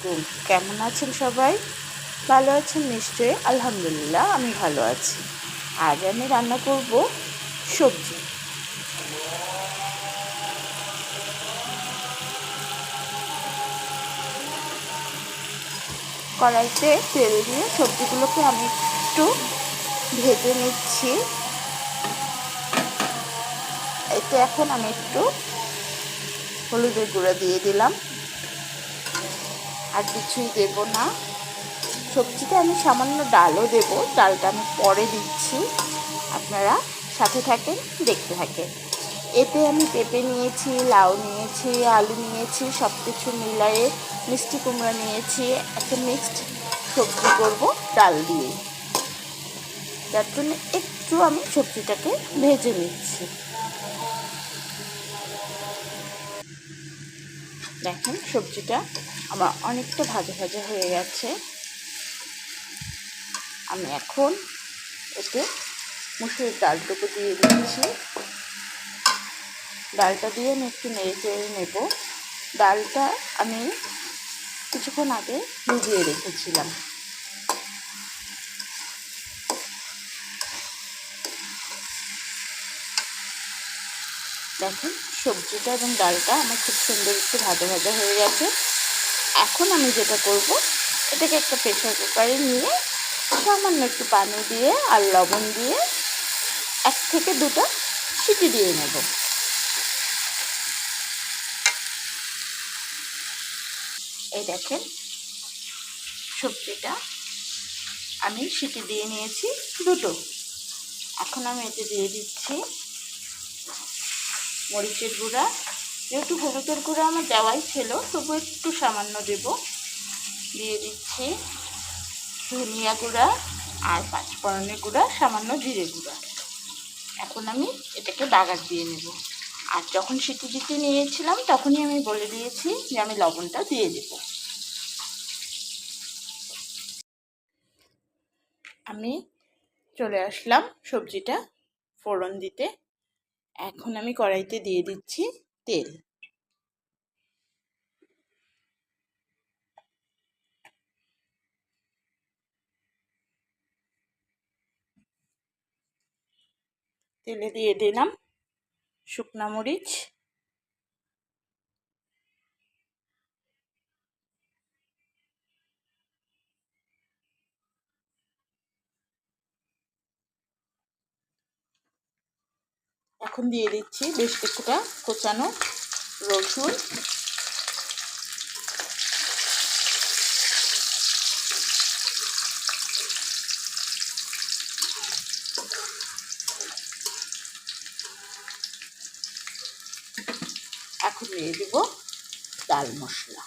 আলাইকুম কেমন আছেন সবাই? ভালো আছেন নিশ্চয়ই? আলহামদুলিল্লাহ, আমি ভালো আছি। আজ আমি রান্না করব সবজি। কড়াইতে তেল দিয়ে সবজিগুলোকে আমি একটু ভেজে নিচ্ছি। এতে এখন আমি একটু হলুদের গুঁড়া দিয়ে দিলাম। আর কিছুই দেব না। সবজিতে আমি সামান্য ডালও দেব, ডালটা আমি পরে দিচ্ছি। আপনারা সাথে থাকেন, দেখতে থাকেন। এতে আমি পেঁপে নিয়েছি, লাউ নিয়েছি, আলু নিয়েছি সব কিছু মিলায়ে মিষ্টি কুমড়া নিয়েছি। একটা মিক্সড সবজি করব ডাল দিয়ে। যার জন্য একটু আমি সবজিটাকে ভেজে নিচ্ছি। দেখেন সবজিটা আমার অনেকটা ভাজা ভাজা হয়ে গেছে। আমি এখন এতে মুসুরির ডালটুকু দিয়ে দিচ্ছি। ডালটা দিয়ে আমি একটু নেড়ে চেড়ে নেব। ডালটা আমি কিছুক্ষণ আগে ভিজিয়ে রেখেছিলাম। দেখেন, সবজিটা এবং ডালটা আমার খুব সুন্দর একটু ভাজা ভাজা হয়ে গেছে। এখন আমি যেটা করব, এটাকে একটা প্রেশার কুকারে নিয়ে সামান্য একটু পানি দিয়ে আর লবণ দিয়ে এক থেকে দুটো সিটি দিয়ে নেব। এই দেখেন, সবজিটা আমি সিটি দিয়ে নিয়েছি দুটো। এখন আমি এতে দিয়ে দিচ্ছি মরিচের গুঁড়া, যেহেতু হলুদের গুঁড়া আমার দেওয়াই ছিল, তবু একটু সামান্য দেব। দিয়ে দিচ্ছি ধনিয়া গুঁড়া আর পাঁচফোড়নের গুঁড়া, সামান্য জিরে গুঁড়া। এখন আমি এটাকে বাগার দিয়ে নেব। আর যখন সিটি দিতে নিয়েছিলাম, তখনই আমি বলে দিয়েছি যে আমি লবণটা দিয়ে দেব। আমি চলে আসলাম সবজিটা ফোড়ন দিতে। এখন আমি কড়াইতে দিয়ে দিচ্ছি তেল। তেলে দিয়ে দিলাম শুকনা মরিচ। এখন দিয়ে দিচ্ছি বেশ কিছুটা কোচানো রসুন। এখন দিয়ে দিব ডাল মশলা।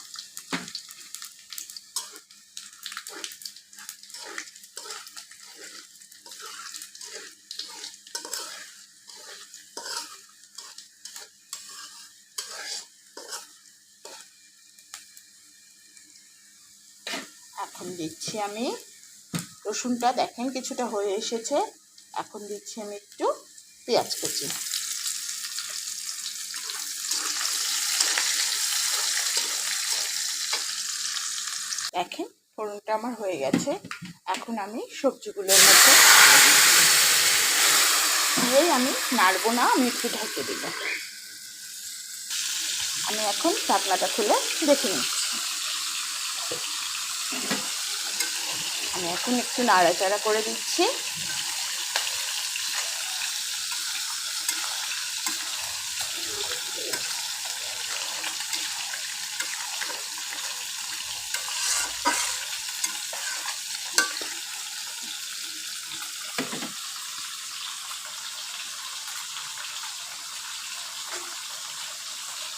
এখন দিচ্ছি আমি রসুনটা, দেখেন কিছুটা হয়ে এসেছে। এখন দিচ্ছি আমি একটু পেঁয়াজ কুচি। দেখেন, ফোড়নটা আমার হয়ে গেছে। এখন আমি সবজিগুলোর মধ্যে দিয়েই আমি নাড়বো না, আমি একটু ঢেকে দেব। আমি এখন ঢাকনাটা খুলে দেখে নিচ্ছি। আমি এখন একটু নাড়াচাড়া করে দিচ্ছি।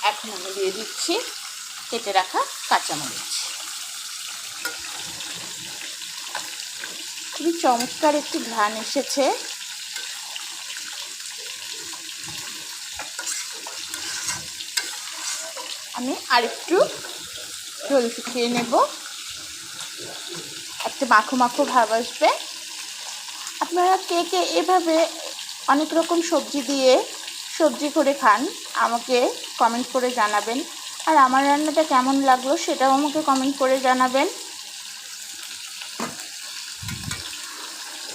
এখন আমি দিয়ে দিচ্ছি কেটে রাখা কাঁচামরিচ। খুবই চমৎকার একটি ঘ্রাণ এসেছে। আমি আরেকটু জল শুকিয়ে নেব। একটা মাখো মাখো ভাব আসবে। আপনারা কে কে এভাবে অনেক রকম সবজি দিয়ে সবজি করে খান, আমাকে কমেন্ট করে জানাবেন। আর আমার রান্নাটা কেমন লাগল সেটাও আমাকে কমেন্ট করে জানাবেন।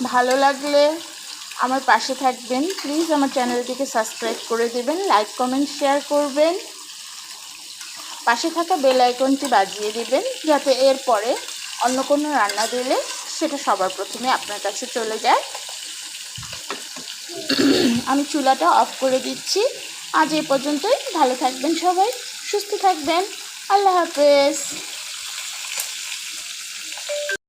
ভালো লাগলে আমার পাশে থাকবেন। প্লিজ আমার চ্যানেলটিকে সাবস্ক্রাইব করে দেবেন লাইক কমেন্ট শেয়ার করবেন। পাশে থাকা বেল আইকনটি বাজিয়ে দেবেন, যাতে এর পরে অন্য কোনো রান্না দিলে সেটা সবার প্রথমে আপনার কাছে চলে যায়। আমি চুলাটা অফ করে দিচ্ছি। আজ এ পর্যন্তই। ভালো থাকবেন সবাই, সুস্থ থাকবেন। আল্লাহ হাফেজ।